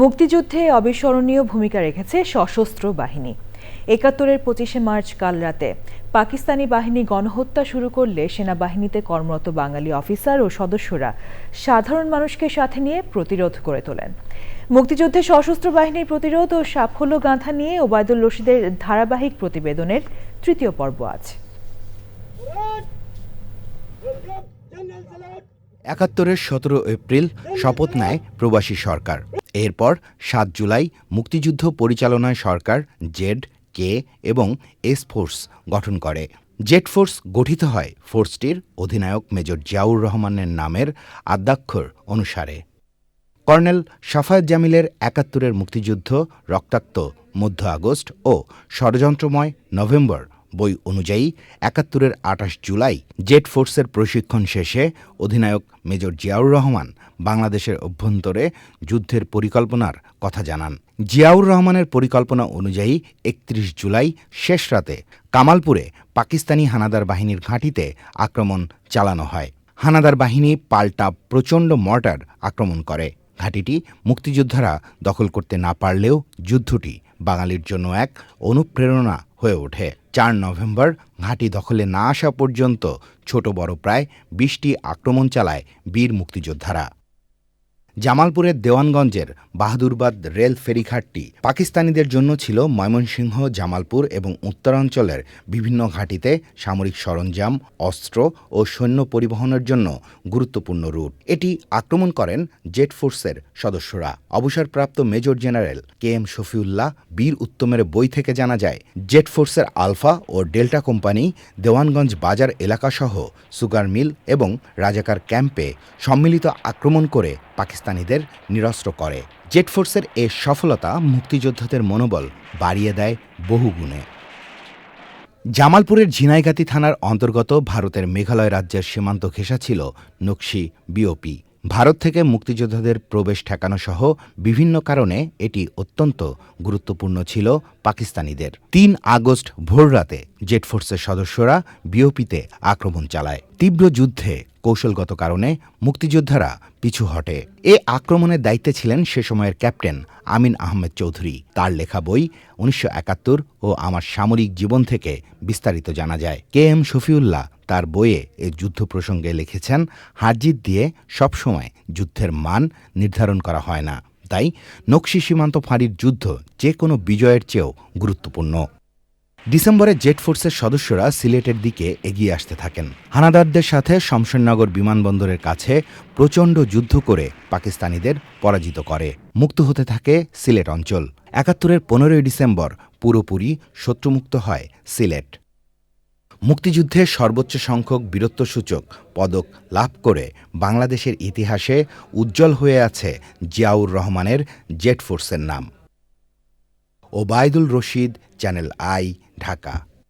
মুক্তিযুদ্ধে অবিস্মরণীয় ভূমিকা রেখেছে সশস্ত্র বাহিনী। একাত্তরের পঁচিশে মার্চ কাল রাতে পাকিস্তানি বাহিনী গণহত্যা শুরু করলে সেনাবাহিনীতে কর্মরত বাঙালি অফিসার ও সদস্যরা সাধারণ মানুষকে সাথে নিয়ে প্রতিরোধ করে তোলেন। মুক্তিযুদ্ধে সশস্ত্র বাহিনীর প্রতিরোধ ও সাফল্য গাঁথা নিয়ে ওবায়দুল রশিদের ধারাবাহিক প্রতিবেদনের তৃতীয় পর্ব আজ। একাত্তরের সতেরো এপ্রিল শপথ নেয় প্রবাসী সরকার। এরপর সাত জুলাই মুক্তিযুদ্ধ পরিচালনায় সরকার জেড, কে এবং এস ফোর্স গঠন করে। জেড ফোর্স গঠিত হয় ফোর্সটির অধিনায়ক মেজর জিয়াউর রহমানের নামের আদ্যাক্ষর অনুসারে। কর্নেল সাফায়েত জামিলের একাত্তরের মুক্তিযুদ্ধ, রক্তাক্ত মধ্য আগস্ট ও ষড়যন্ত্রময় নভেম্বর বই অনুযায়ী একাত্তরের আঠাশ জুলাই জেট ফোর্সের প্রশিক্ষণ শেষে অধিনায়ক মেজর জিয়াউর রহমান বাংলাদেশের অভ্যন্তরে যুদ্ধের পরিকল্পনার কথা জানান। জিয়াউর রহমানের পরিকল্পনা অনুযায়ী একত্রিশ জুলাই শেষ রাতে কামালপুরে পাকিস্তানি হানাদার বাহিনীর ঘাঁটিতে আক্রমণ চালানো হয়। হানাদার বাহিনী পাল্টা প্রচণ্ড মর্টার আক্রমণ করে। ঘাঁটিটি মুক্তিযোদ্ধারা দখল করতে না পারলেও যুদ্ধটি বাঙালির জন্য এক অনুপ্রেরণা হয়ে ওঠে। চার নভেম্বর, ঘাঁটি দখলে না আসা পর্যন্ত ছোট বড় প্রায় বিশটি আক্রমণ চালায় বীর মুক্তিযোদ্ধারা। জামালপুরের দেওয়ানগঞ্জের বাহাদুরবাদ রেল ফেরিঘাটটি পাকিস্তানিদের জন্য ছিল ময়মনসিংহ, জামালপুর এবং উত্তরাঞ্চলের বিভিন্ন ঘাঁটিতে সামরিক সরঞ্জাম, অস্ত্র ও সৈন্য পরিবহনের জন্য গুরুত্বপূর্ণ রুট। এটি আক্রমণ করেন জেট ফোর্সের সদস্যরা। অবসরপ্রাপ্ত major general K M Shafiullah বীর উত্তমের বই থেকে জানা যায় জেট ফোর্সের আলফা ও ডেল্টা কোম্পানি দেওয়ানগঞ্জ বাজার এলাকাসহ সুগার মিল এবং রাজাকার ক্যাম্পে সম্মিলিত আক্রমণ করে পাকিস্তানিদের নিরস্ত্র করে। জেট ফোর্সের এ সফলতা মুক্তিযোদ্ধাদের মনোবল বাড়িয়ে দেয় বহুগুণে জামালপুরের ঝিনাইগাতি থানার অন্তর্গত ভারতের মেঘালয় রাজ্যের সীমান্ত ঘেঁষা ছিল নকশি বিওপি। ভারত থেকে মুক্তিযোদ্ধাদের প্রবেশ ঠেকানো সহ বিভিন্ন কারণে এটি অত্যন্ত গুরুত্বপূর্ণ ছিল পাকিস্তানিদের। তিন আগস্ট ভোররাতে জেট ফোর্সের সদস্যরা বিওপিতে আক্রমণ চালায়। তীব্র যুদ্ধে কৌশলগত কারণে মুক্তিযোদ্ধারা পিছু হটে। এ আক্রমণের দায়িত্বে ছিলেন সে সময়ের ক্যাপ্টেন আমিন আহমেদ চৌধুরী। তার লেখা বই উনিশশো একাত্তর ও আমার সামরিক জীবন থেকে বিস্তারিত জানা যায়। কে এম শফিউল্লাহ তার বইয়ে এ যুদ্ধ প্রসঙ্গে লিখেছেন, হারজিত দিয়ে সবসময় যুদ্ধের মান নির্ধারণ করা হয় না। তাই নকশি সীমান্ত ফাঁড়ির যুদ্ধ যে কোনো বিজয়ের চেয়েও গুরুত্বপূর্ণ। ডিসেম্বরে জেট ফোর্সের সদস্যরা সিলেটের দিকে এগিয়ে আসতে থাকেন। হানাদারদের সাথে শমশেরনগর বিমানবন্দরের কাছে প্রচণ্ড যুদ্ধ করে পাকিস্তানিদের পরাজিত করে। মুক্ত হতে থাকে সিলেট অঞ্চল। একাত্তরের পনেরোই ডিসেম্বর পুরোপুরি শত্রুমুক্ত হয় সিলেট। মুক্তিযুদ্ধে সর্বোচ্চ সংখ্যক বীরত্বসূচক পদক লাভ করে বাংলাদেশের ইতিহাসে উজ্জ্বল হয়ে আছে জিয়াউর রহমানের জেট ফোর্সের নাম। Obaidul Rashid, channel I, Dhaka.